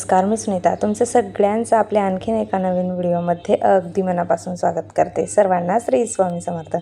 नमस्कार मी सुनीता. तुमचं सगळ्यांचं आपल्या आणखीन एका नवीन व्हिडिओमध्ये अगदी मनापासून स्वागत करते. सर्वांना श्री स्वामी समर्थ.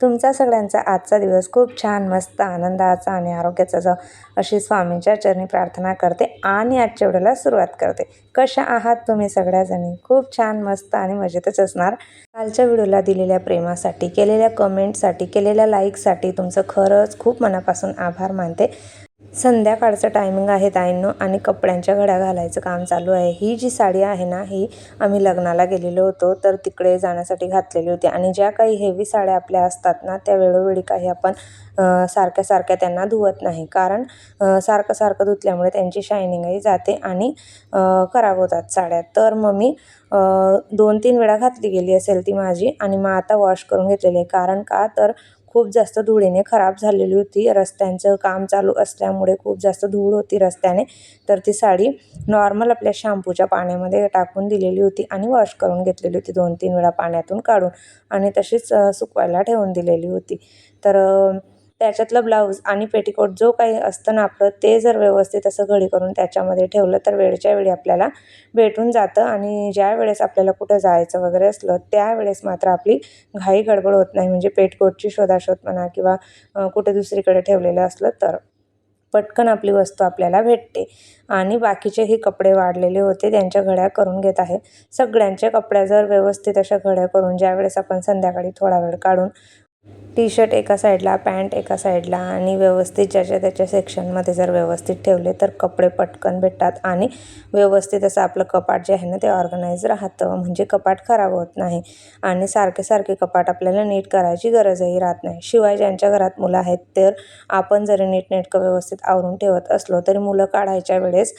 तुमचा सगळ्यांचा आजचा दिवस खूप छान मस्त आनंदाचा आणि आरोग्याचा जाव अशी स्वामींच्या चरणी प्रार्थना करते आणि आजच्या व्हिडिओला सुरुवात करते. कशा आहात तुम्ही सगळ्याजणी? खूप छान मस्त आणि मजेतच असणार. कालच्या व्हिडिओला दिलेल्या प्रेमासाठी केलेल्या कमेंटसाठी केलेल्या लाईकसाठी तुमचं खरंच खूप मनापासून आभार मानते. संध्याकाळचं टायमिंग आहे ताईंनो आणि कपड्यांच्या घड्या घालायचं काम चालू आहे. ही जी साडी आहे ना ही आम्ही लग्नाला गेलेलो होतो तर तिकडे जाण्यासाठी घातलेली होती. आणि ज्या काही हेवी साड्या आपल्या असतात ना त्या वेळोवेळी काही आपण सारख्या सारख्या त्यांना धुवत नाही. कारण सारखं सारखं धुतल्यामुळे त्यांची शायनिंगही जाते आणि खराब होतात साड्या. तर मग मी दोन तीन वेळा घातली गेली असेल ती माझी आणि मग आता वॉश करून घेतलेली आहे. कारण का? तर खूप जास्त धुळीने खराब झालेली होती. रस्त्यांचं काम चालू असल्यामुळे खूप जास्त धूळ होती रस्त्याने. तर ती साडी नॉर्मल आपल्या शॅम्पूच्या पाण्यामध्ये टाकून दिलेली होती आणि वॉश करून घेतलेली होती दोन तीन वेळा पाण्यातून काढून आणि तशीच सुकवायला ठेवून दिलेली होती. तर त्याच्यातलं ब्लाऊज आणि पेटीकोट जो काही असतं ना आपलं ते जर व्यवस्थित असं घडी करून त्याच्यामध्ये ठेवलं तर वेळच्या वेळी आपल्याला भेटून जातं आणि ज्या वेळेस आपल्याला कुठं जायचं वगैरे असलं त्यावेळेस मात्र आपली घाई गडबड होत नाही. म्हणजे पेटकोटची शोधाशोध म्हणा किंवा कुठे दुसरीकडे ठेवलेलं असलं तर पटकन आपली वस्तू आपल्याला भेटते. आणि बाकीचेही कपडे वाढलेले होते त्यांच्या घड्या करून घेत आहे. सगळ्यांच्या कपड्या जर व्यवस्थित अशा घड्या करून ज्यावेळेस आपण संध्याकाळी थोडा वेळ काढून टी शर्ट एका साईडला पॅन्ट एका साईडला आणि व्यवस्थित ज्याच्या त्याच्या सेक्शनमध्ये जर व्यवस्थित ठेवले तर कपडे पटकन भेटतात आणि व्यवस्थित असं आपलं कपाट जे आहे ना ते ऑर्गनाईज राहतं. म्हणजे कपाट खराब होत नाही आणि सारखे सारखे कपाट आपल्याला नीट करायची गरजही राहत नाही. शिवाय ज्यांच्या घरात मुलं आहेत तर आपण जरी नीटनेटकं व्यवस्थित आवरून ठेवत असलो तरी मुलं काढायच्या वेळेस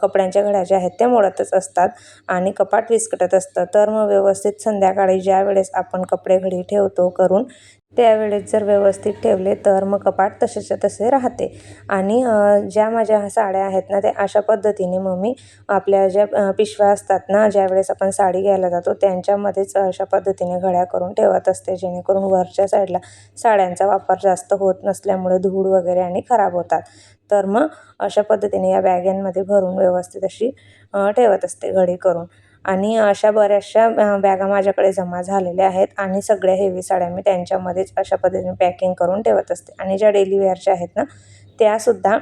कपड्यांच्या घड्या ज्या आहेत त्या मोडतच असतात आणि कपाट विस्कटत असतं. तर मग व्यवस्थित संध्याकाळी ज्या वेळेस आपण कपडे घडी ठेवतो करून त्यावेळेस जर व्यवस्थित ठेवले तर मग कपाट तसेच्या तसे राहते. आणि ज्या माझ्या साड्या आहेत ना त्या अशा पद्धतीने मग मी आपल्या ज्या पिशव्या असतात ना ज्यावेळेस आपण साडी घ्यायला जातो त्यांच्यामध्येच अशा पद्धतीने घड्या करून ठेवत असते जेणेकरून वरच्या साईडला साड्यांचा वापर जास्त होत नसल्यामुळे धूळ वगैरे आणि खराब होतात. तर मग अशा पद्धतीने या बॅगांमध्ये भरून व्यवस्थित अशी ठेवत असते घडी करून. आणि अशा बऱ्याचशा बॅगा माझ्याकडे जमा झालेल्या आहेत आणि सगळ्या हेवी साड्या मी त्यांच्यामध्येच अशा पद्धतीने पॅकिंग करून ठेवत असते. आणि ज्या डेली वेअरच्या आहेत ना त्यासुद्धा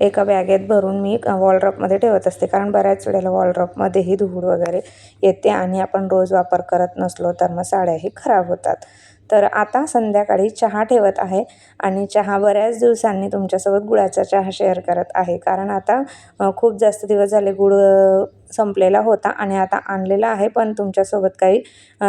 एका बॅगेत भरून मी वॉलड्रॉपमध्ये ठेवत असते. कारण बऱ्याच वेळेला वॉलड्रॉपमध्येही धूळ वगैरे येते आणि आपण रोज वापर करत नसलो तर मग साड्याही खराब होतात. तर आता संध्याकाळी चहा ठेवत आहे आणि चहा बऱ्याच दिवसांनी तुमच्यासोबत गुळाचा चहा शेअर करत आहे. कारण आता खूप जास्त दिवस झाले गुळ संपलेला होता आणि आता आणलेला आहे पण तुमच्यासोबत काही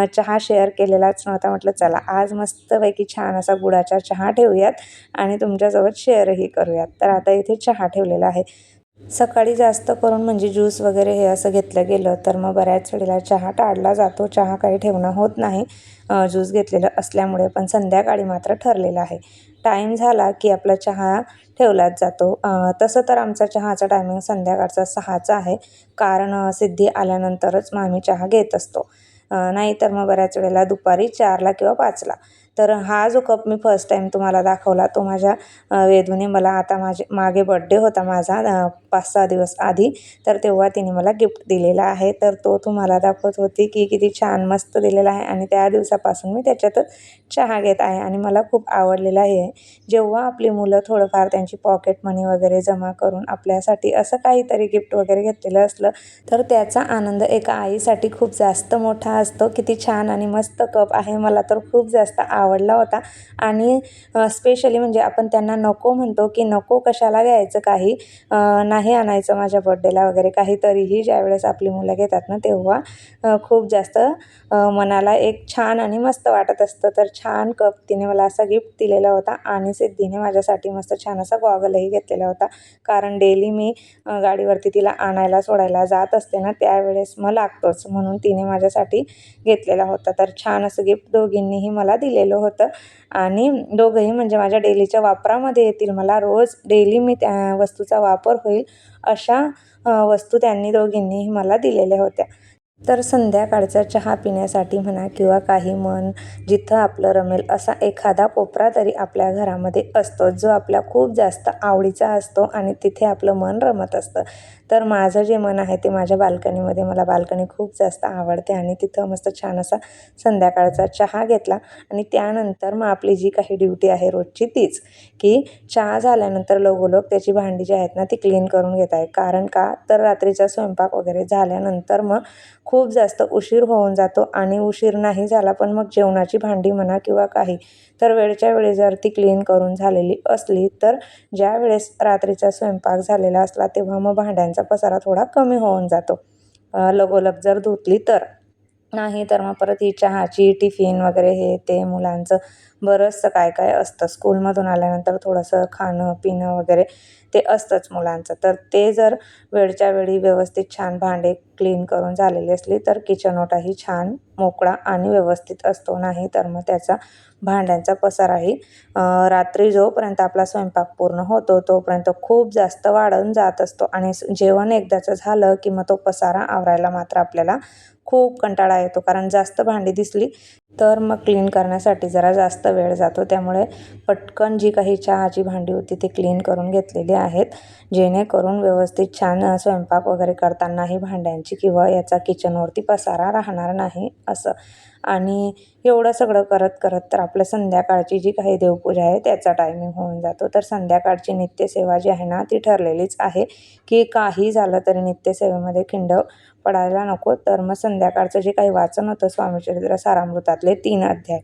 चहा शेअर केलेलाच नव्हता. म्हटलं चला आज मस्तपैकी छान असा गुळाचा चहा ठेवूयात आणि तुमच्यासोबत शेअरही करूयात. तर आता इथे चहा ठेवलेला आहे. सकाळी जास्त करून म्हणजे ज्यूस वगैरे हे असं घेतलं गेलं तर मग बऱ्याच वेळेला चहा टाळला जातो. चहा काही ठेवणं होत नाही. ज्यूस घेतलेलं असल्यामुळे पण संध्याकाळी मात्र ठरलेलं आहे. टाईम झाला की आपला चहा ठेवलाच जातो. तसं तर आमचा चहाचा टायमिंग संध्याकाळचा सहाचा आहे. कारण सिद्धी आल्यानंतरच मग आम्ही चहा घेत असतो. नाही तर मग बऱ्याच वेळेला दुपारी चारला किंवा पाचला. तर हा जो कप मी फर्स्ट टाईम तुम्हाला दाखवला तो माझ्या वेदूने मला आता माझे मागे बड्डे होता माझा पाच सहा दिवस आधी तर तेव्हा तिने मला गिफ्ट दिलेला आहे. तर तो तुम्हाला दाखवत होती की किती छान मस्त दिलेला आहे आणि त्या दिवसापासून मी त्याच्यातच चहा घेत आहे आणि मला खूप आवडलेला आहे. जेव्हा आपली मुलं थोडंफार त्यांची पॉकेट मनी वगैरे जमा करून आपल्यासाठी असं काहीतरी गिफ्ट वगैरे घेतलेलं असलं तर त्याचा आनंद एका आईसाठी खूप जास्त मोठा असतो. किती छान आणि मस्त कप आहे मला तर खूप जास्त आव आवडला होता. आणि स्पेशली म्हणजे आपण त्यांना नको म्हणतो की नको कशाला घ्यायचं काही नाही आणायचं माझ्या बड्डेला वगैरे काही तरीही ज्यावेळेस आपली मुलं घेतात ना तेव्हा खूप जास्त मनाला एक छान आणि मस्त वाटत असतं. तर छान कप तिने मला असा गिफ्ट दिलेला होता आणि सिद्धीने माझ्यासाठी मस्त छान असा गॉगलही घेतलेला होता. कारण डेली मी गाडीवरती तिला आणायला सोडायला जात असते ना त्यावेळेस मग लागतोच म्हणून तिने माझ्यासाठी घेतलेला होता. तर छान असं गिफ्ट दोघींनीही मला दिलेलं होतं. आणि दोघंही म्हणजे माझ्या डेलीच्या वापरामध्ये येतील. मला रोज डेली मी त्या वस्तूचा वापर होईल अशा वस्तू त्यांनी दोघींनीही मला दिलेल्या होत्या. तर संध्याकाळचा चहा पिण्यासाठी म्हणा किंवा काही मन जिथं आपलं रमेल असा एखादा कोपरा तरी आपल्या घरामध्ये असतो जो आपल्या खूप जास्त आवडीचा असतो आणि तिथे आपलं मन रमत असतं. तर माझं जे मन आहे ते माझ्या बाल्कनीमध्ये मला बाल्कनी खूप जास्त आवडते आणि तिथं मस्त छान असा संध्याकाळचा चहा घेतला आणि त्यानंतर मग आपली जी काही ड्युटी आहे रोजची तीच की चहा झाल्यानंतर लोगोलोक त्याची भांडी जी आहेत ना ती क्लीन करून घेत आहे कारण का? तर रात्रीचा स्वयंपाक वगैरे झाल्यानंतर मग खूप जास्त उशीर होऊन जातो आणि उशीर नाही झाला पण मग जेवणाची भांडी म्हणा किंवा काही तर वेळच्या वेळी जर ती क्लीन करून झालेली असली तर ज्या वेळेस रात्रीचा स्वयंपाक झालेला असला तेव्हा मग भांड्यांचा पसारा थोडा कमी होऊन जातो. लगोलग जर धुतली तर. नाही तर मग परत ही चहाची टिफिन वगैरे हे ते मुलांचं बरंचसं काय काय असतं. स्कूलमधून आल्यानंतर थोडंसं खाणं पिणं वगैरे ते असतंच मुलांचं. तर ते जर वेळच्या वेळी व्यवस्थित छान भांडे क्लीन करून झालेली असली तर किचन ओटाही छान मोकळा आणि व्यवस्थित असतो. नाही तर मग त्याचा भांड्यांचा पसाराही रात्री जोपर्यंत आपला स्वयंपाक पूर्ण होतो तोपर्यंत खूप जास्त वाढून जात असतो. आणि जेवण एकदाचं झालं की मग तो पसारा आवरायला मात्र आपल्याला खूप कंटाळा येतो. कारण जास्त भांडी दिसली तर मग क्लीन करण्यासाठी जरा जास्त वेळ जातो. त्यामुळे पटकन जी काही चहाची भांडी होती ती क्लीन करून घेतलेली आहेत. जेणेकरून व्यवस्थित छान स्वयंपाक वगैरे करतानाही भांड्यांची किंवा याचा किचनवरती पसारा राहणार नाही असं. आणि एवढं सगळं करत करत तर आपलं संध्याकाळची जी काही देवपूजा आहे त्याचा टायमिंग होऊन जातो. तर संध्याकाळची नित्यसेवा जी आहे ना ती ठरलेलीच आहे की काही झालं तरी नित्यसेवेमध्ये खिंड पडायला नको. तर मग संध्याकाळचं जे काही वाचन होतं स्वामीचरित्र सारामृतातले तीन अध्याय.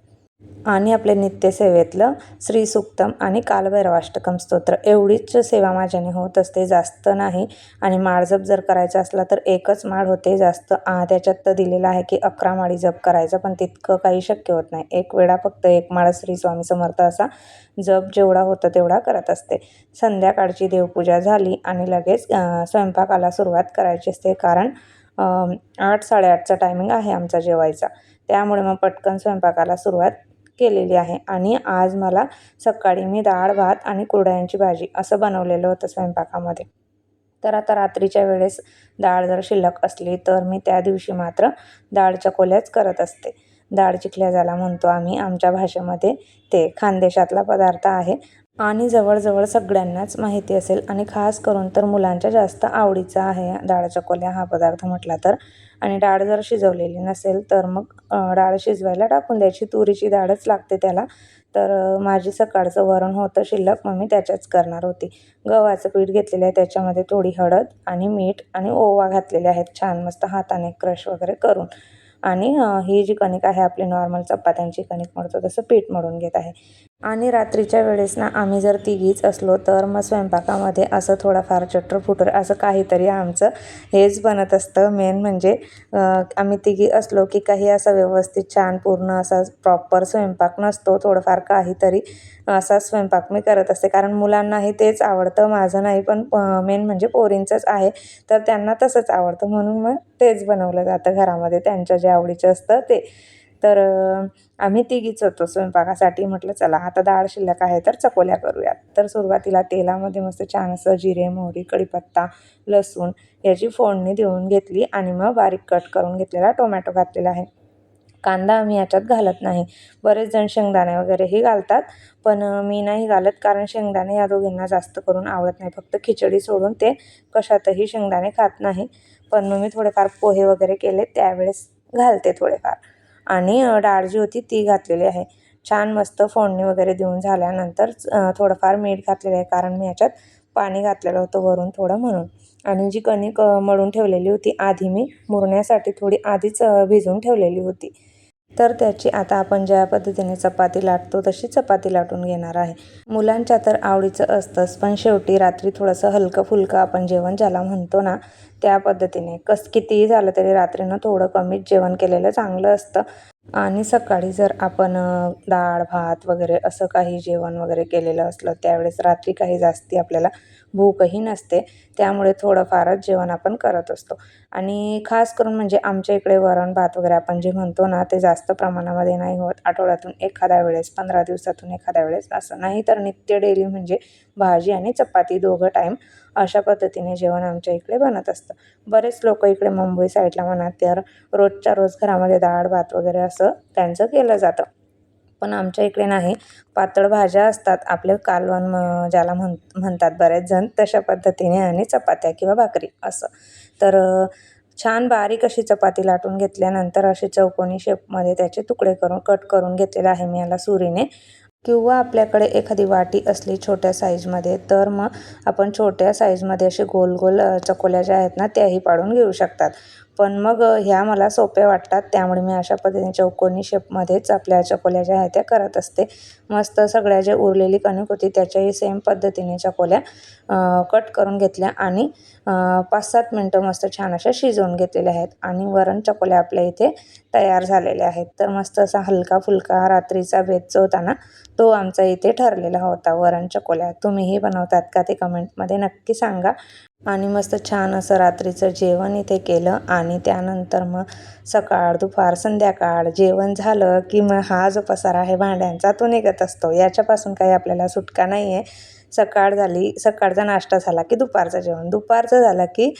आणि आपले नित्यसेवेतलं श्री सुक्तम आणि कालभैरवाष्टकम स्तोत्र. एवढीच सेवा माझ्याने होत असते जास्त नाही. आणि माळ जप जर करायचा असला तर एकच माळ होते जास्त. त्याच्यात तर दिलेलं आहे की अकरा माळी जप करायचा पण तितकं काही शक्य होत नाही. एक वेळा फक्त एक माळ श्री स्वामी समर्थ असा जप जेवढा होतं तेवढा करत असते. संध्याकाळची देवपूजा झाली आणि लगेच स्वयंपाकाला सुरुवात करायची असते. कारण आठ साडेआठचा टायमिंग आहे आमचा जेवायचा. त्यामुळे मग पटकन स्वयंपाकाला सुरुवात केलेली आहे. आणि आज मला सकाळी मी डाळ भात आणि कुरड्यांची भाजी असं बनवलेलं होतं स्वयंपाकामध्ये. तर आता रात्रीच्या वेळेस डाळ जर शिल्लक असली तर मी त्या दिवशी मात्र डाळ चकोल्याच करत असते. डाळ चिखल्या ज्याला म्हणतो आम्ही आमच्या भाषेमध्ये ते खानदेशातला पदार्थ आहे. आणि जवळजवळ सगळ्यांनाच माहिती असेल आणि खास करून तर मुलांच्या जास्त आवडीचा आहे डाळ चकोल्या हा पदार्थ म्हटला तर. आणि डाळ जर शिजवलेली नसेल तर मग डाळ शिजवायला टाकून द्यायची. तुरीची डाळच लागते त्याला. तर माझी सकाळचं वरण होतं शिल्लक मग मी त्याच्याच करणार होती. गव्हाचं पीठ घेतलेलं आहे त्याच्यामध्ये थोडी हळद आणि मीठ आणि ओवा घातलेले आहेत. छान मस्त हाताने क्रश वगैरे करून. आणि ही जी कणिक आहे आपली नॉर्मल चपात्यांची कणिक मळतो तसं पीठ मळून घेत आहे. आणि रात्रीच्या वेळेस ना आम्ही जर तिघीच असलो तर मग स्वयंपाकामध्ये असं थोडाफार चटर असं काहीतरी आमचं हेच बनत असतं. मेन म्हणजे आम्ही तिघी असलो की काही असा व्यवस्थित छान पूर्ण असा प्रॉपर स्वयंपाक नसतो. थोडंफार काहीतरी असा स्वयंपाक मी करत असते. कारण मुलांनाही तेच आवडतं माझं नाही पण मेन म्हणजे पोरींचंच आहे. तर त्यांना तसंच आवडतं. म्हणून मग तेच बनवलं जातं घरामध्ये. त्यांच्या जे आवडीचं असतं ते. तर आम्ही तिघीच होतो स्वयंपाकासाठी. म्हटलं चला आता डाळ शिल्लक आहे तर चकोल्या करूयात. तर सुरुवातीला तेलामध्ये मस्त छान असं जिरे मोहरी कढीपत्ता लसूण याची फोडणी देऊन घेतली आणि मग बारीक कट करून घेतलेला टोमॅटो घातलेला आहे. कांदा आम्ही याच्यात घालत नाही. बरेच जण शेंगदाणे वगैरेही घालतात पण मी नाही घालत कारण शेंगदाणे या दोघींना जास्त करून आवडत नाही. फक्त खिचडी सोडून ते कशातही शेंगदाणे खात नाही. पण मग मी थोडेफार पोहे वगैरे केले त्यावेळेस घालते थोडेफार. आणि डाळ जी होती ती घातलेली आहे. छान मस्त फोडणी वगैरे देऊन झाल्यानंतर थोडंफार मीठ घातलेलं आहे कारण मी ह्याच्यात पाणी घातलेलं होतं वरून थोडं म्हणून. आणि जी कणिक मळून ठेवलेली होती आधी मी मुरण्यासाठी थोडी आधीच भिजून भिजवून ठेवलेली होती. तर त्याची आता आपण ज्या पद्धतीने चपाती लाटतो तशी चपाती लाटून घेणार आहे. मुलांच्या तर आवडीचं असतंच पण शेवटी रात्री थोडंसं हलकं फुलकं आपण जेवण ज्याला म्हणतो ना त्या पद्धतीने. कस कितीही झालं तरी रात्रीनं थोडं कमीच जेवण केलेलं चांगलं असतं. आणि सकाळी जर आपण डाळ भात वगैरे असं काही जेवण वगैरे केलेलं असलं त्यावेळेस रात्री काही जास्ती आपल्याला भूकही नसते. त्यामुळे थोडंफारच जेवण आपण करत असतो. आणि खास करून म्हणजे आमच्या इकडे वरण भात वगैरे आपण जे म्हणतो ना ते जास्त प्रमाणामध्ये नाही होत. आठवड्यातून एखाद्या वेळेस पंधरा दिवसातून एखाद्या वेळेस असं. नाही तर नित्य डेली म्हणजे भाजी आणि चपाती दोघं टाईम अशा पद्धतीने जेवण आमच्या इकडे बनत असतं. बरेच लोक इकडे मुंबई साईडला म्हणा तर रोजच्या रोज घरामध्ये डाळ भात वगैरे असं त्यांचं केलं जातं. पण आमच्या इकडे नाही. पातळ भाज्या असतात. आपले कालवण म ज्याला म्हण म्हणतात बरेच जण तशा पद्धतीने आणि चपात्या किंवा भाकरी असं. तर छान बारीक अशी चपाती लाटून घेतल्यानंतर अशी चौकोनी शेपमध्ये त्याचे तुकडे करून कट करून घेतलेलं आहे मी याला सुरीने. किंवा आपल्याकडे एखादी वाटी असली छोट्या साईजमध्ये तर मग आपण छोट्या साईजमध्ये असे गोल गोल चकोल्या ज्या आहेत ना त्याही पाडून घेऊ शकतात. पण मग ह्या मला सोप्या वाटतात. त्यामुळे मी अशा पद्धतीने चौकोनी शेपमध्येच आपल्या चकोल्या ज्या आहेत त्या करत असते. मस्त सगळ्या ज्या उरलेली कणिक होती त्याच्याही सेम पद्धतीने चकोल्या कट करून घेतल्या आणि पाच सात मिनटं मस्त छान अशा शिजवून घेतलेल्या आहेत आणि वरण चकोल्या आपल्या इथे तयार झालेल्या आहेत. तर मस्त असा हलका फुलका रात्रीचा बेत जो होता ना तो आमचा इथे ठरलेला होता वरण चकोल्या. तुम्हीही बनवतात का ते कमेंटमध्ये नक्की सांगा. आणि मस्त छान असं रात्रीचं जेवण इथे केलं आणि त्यानंतर मग सकाळ दुपार संध्याकाळ जेवण झालं की मग हा जो पसारा आहे भांड्यांचा तो निघत असतो. याच्यापासून काही आपल्याला सुटका नाही आहे सकाळ झाली सकाळचा नाश्ता झाला की दुपारचं जेवण. दुपारचं झालं की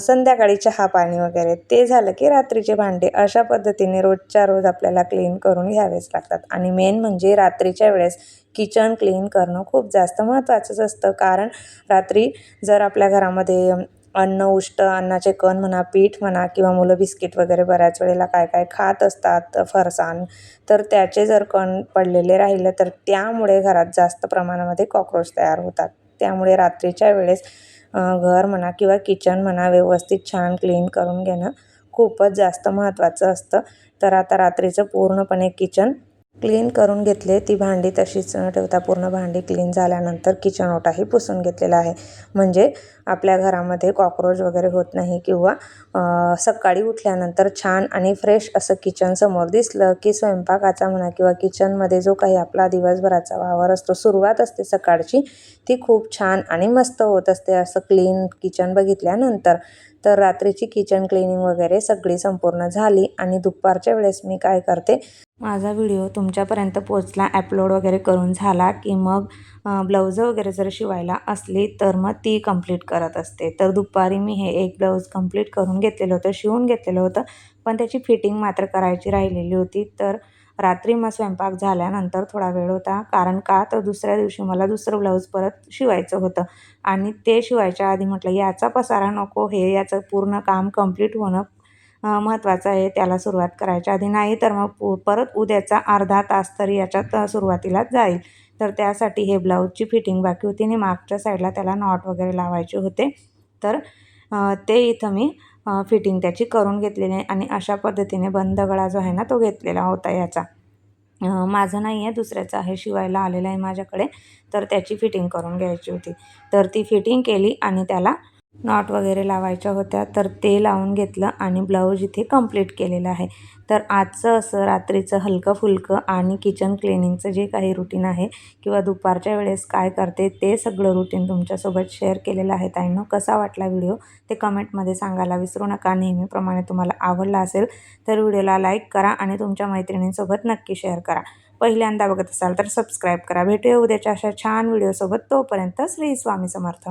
संध्याकाळी चहा पाणी वगैरे. ते झालं की रात्रीचे भांडे. अशा पद्धतीने रोजच्या रोज आपल्याला क्लीन करून घ्यावेच लागतात. आणि मेन म्हणजे रात्रीच्या वेळेस किचन क्लीन करणं खूप जास्त महत्त्वाचंच असतं. कारण रात्री जर आपल्या घरामध्ये अन्न उष्ट अन्नाचे कण म्हणा पीठ म्हणा किंवा मुलं बिस्किट वगैरे बऱ्याच वेळेला काय काय खात असतात फरसाण तर त्याचे जर कण पडलेले राहिले तर त्यामुळे घरात जास्त प्रमाणामध्ये कॉक्रोच तयार होतात. त्यामुळे रात्रीच्या वेळेस घर म्हणा किंवा किचन म्हणा व्यवस्थित छान क्लीन करून घेणं खूपच जास्त महत्त्वाचं असतं. तर आता रात्रीचं पूर्णपणे किचन क्लीन करून घेतले. ती भांडी तशीच न ठेवता पूर्ण भांडी क्लीन झाल्यानंतर किचन ओटाही पुसून घेतलेला आहे. म्हणजे आपल्या घरामध्ये कॉक्रोच वगैरे होत नाही किंवा सकाळी उठल्यानंतर छान आणि फ्रेश असं किचन समोर दिसलं की स्वयंपाकाचा म्हणा किंवा किचनमध्ये जो काही आपला दिवसभराचा वावर असतो सुरुवात असते सकाळची ती खूप छान आणि मस्त होत असते असं क्लीन किचन बघितल्यानंतर. तर रात्रीची किचन क्लिनिंग वगैरे सगळी संपूर्ण झाली आणि दुपारच्या वेळेस मी काय करते माझा व्हिडिओ तुमच्यापर्यंत पोचला अपलोड वगैरे करून झाला की मग ब्लाऊजं वगैरे जर शिवायला असली तर मग ती कंप्लीट करत असते. तर दुपारी मी हे एक ब्लाऊज कंप्लीट करून घेतलेलं होतं शिवून घेतलेलं होतं. पण त्याची फिटिंग मात्र करायची राहिलेली होती. तर रात्री मग स्वयंपाक झाल्यानंतर थोडा वेळ होता. कारण का? तर दुसऱ्या दिवशी मला दुसरं ब्लाऊज परत शिवायचं होतं. आणि ते शिवायच्या आधी म्हटलं याचा पसारा नको हे याचं पूर्ण काम कंप्लीट होणं महत्त्वाचं आहे. त्याला सुरुवात करायच्या आधी नाही तर मग परत उद्याचा अर्धा तास तरी याच्यात सुरुवातीला जाईल. तर त्यासाठी हे ब्लाऊजची फिटिंग बाकी होती आणि मागच्या साईडला त्याला नॉट वगैरे लावायचे होते. तर ते इथं मी फिटिंग त्याची करून घेतलेली आहे आणि अशा पद्धतीने बंद गळा जो आहे ना तो घेतलेला होता याचा. माझं नाही आहे दुसऱ्याचं आहे शिवायला आलेलं आहे माझ्याकडे. तर त्याची फिटिंग करून घ्यायची होती. तर ती फिटिंग केली आणि त्याला नॉट वगैरे लावायच्या होत्या तर ते लावून घेतलं आणि ब्लाऊज इथे कंप्लीट केलेलं आहे. तर आजचं असं रात्रीचं हलकं फुलकं आणि किचन क्लिनिंगचं जे काही रुटीन आहे किंवा दुपारच्या वेळेस काय करते ते सगळं रुटीन तुमच्यासोबत शेअर केलेलं आहे. ताईंनो कसा वाटला व्हिडिओ ते कमेंटमध्ये सांगायला विसरू नका. नेहमीप्रमाणे तुम्हाला आवडला असेल तर व्हिडिओला लाईक करा आणि तुमच्या मैत्रिणींसोबत नक्की शेअर करा. पहिल्यांदा बघत असाल तर सबस्क्राईब करा. भेटूया उद्याच्या अशा छान व्हिडिओसोबत तोपर्यंत श्री स्वामी समर्थ.